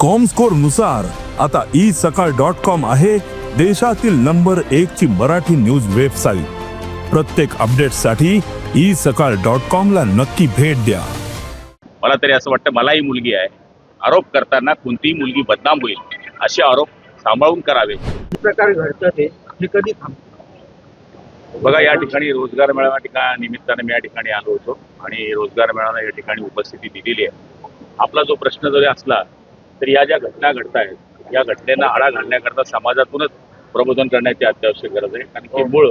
कॉमस्कोरनुसार आता ई सकाळ dot com आहे देशातील नंबर एक ची मराठी न्यूज वेबसाईट प्रत्येक अपडेटसाठी ई सकाळ डॉट कॉम ला नक्की भेट द्या. मला तरी असं वाटतं मलाही मुलगी आहे. आरोप करताना कोणतीही मुलगी बदनाम होईल असे आरोप सांभाळून करावे. प्रकार घडतं ते हे कधी बघा या ठिकाणी रोजगार मेळावा ठिका निमित्ताने मी या ठिकाणी आलो होतो आणि रोजगार मेळावा या ठिकाणी उपस्थिती दिलेली आहे. आपला जो प्रश्न जरी असला तर या ज्या घटना घडत आहेत या घटनेला आळा घालण्याकरता समाजातूनच प्रबोधन करण्याची अत्यावश्यक गरज आहे. कारण की मूळ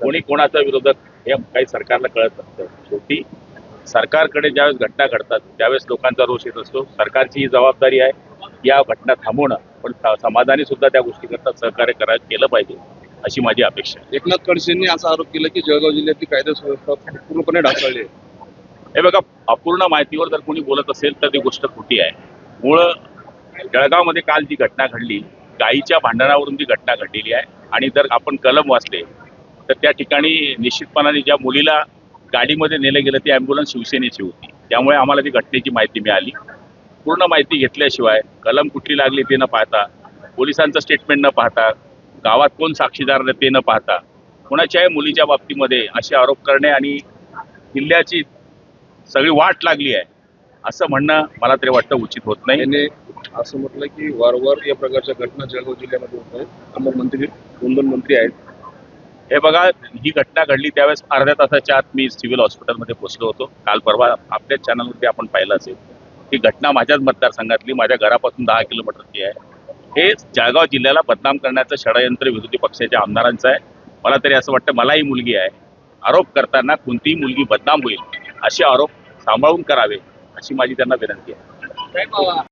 कोणी कोणाचा विरोधक हे काही सरकारला कळत नसतं. शेवटी सरकारकडे ज्यावेळेस घटना घडतात त्यावेळेस लोकांचा रोष येत असतो. सरकारची ही जबाबदारी आहे या घटना थांबवणं. पण समाजाने सुद्धा त्या गोष्टीकरता सहकार्य करायला केलं पाहिजे अशी माझी अपेक्षा आहे. एकनाथ खडसेंनी असा आरोप केला की जळगाव जिल्ह्यातली कायदा सुव्यवस्था पूर्णपणे ढासळली आहे. हे बघा अपूर्ण माहितीवर जर कोणी बोलत असेल तर ती गोष्ट खोटी आहे. मूळ जळगावमध्ये काल जी घटना घडली गायीच्या भांडणावरून ती घटना घडलेली आहे आणि जर आपण कलम वाचले तर त्या ठिकाणी निश्चितपणाने ज्या मुलीला गाडीमध्ये नेलं गेलं ती ॲम्ब्युलन्स शिवसेनेची होती. त्यामुळे आम्हाला ती घटनेची माहिती मिळाली. पूर्ण माहिती घेतल्याशिवाय कलम कुठली लागली ते न पाहता पोलिसांचं स्टेटमेंट न पाहता गावात कोण साक्षीदार ते न पाहता कोणाच्याही मुलीच्या बाबतीमध्ये असे आरोप करणे आणि किल्ल्याची सगळी वाट लागली आहे असं म्हणणं मला तरी वाटतं उचित होत नाही. असं म्हटलं की वारंवार या प्रकारच्या घटना जळगाव जिल्ह्यामध्ये होत आहेत. आम्हाला मंत्री दोन दोन मंत्री आहेत. हे बघा ही घटना घडली त्यावेळेस अर्ध्या तासाच्या आत मी सिव्हिल हॉस्पिटलमध्ये पोहोचलो होतो. काल परवा आपल्याच चॅनलवरती आपण पाहिलं असेल. ही घटना माझ्याच मतदारसंघातली माझ्या घरापासून दहा किलोमीटरची आहे. हे जळगाव जिल्ह्याला बदनाम करण्याचं षडयंत्र विरोधी पक्षाच्या आमदारांचं आहे. मला तरी असं वाटतं मलाही मुलगी आहे. आरोप करताना कोणतीही मुलगी बदनाम होईल असे आरोप सांभाळून करावे अशी माझी त्यांना विनंती आहे.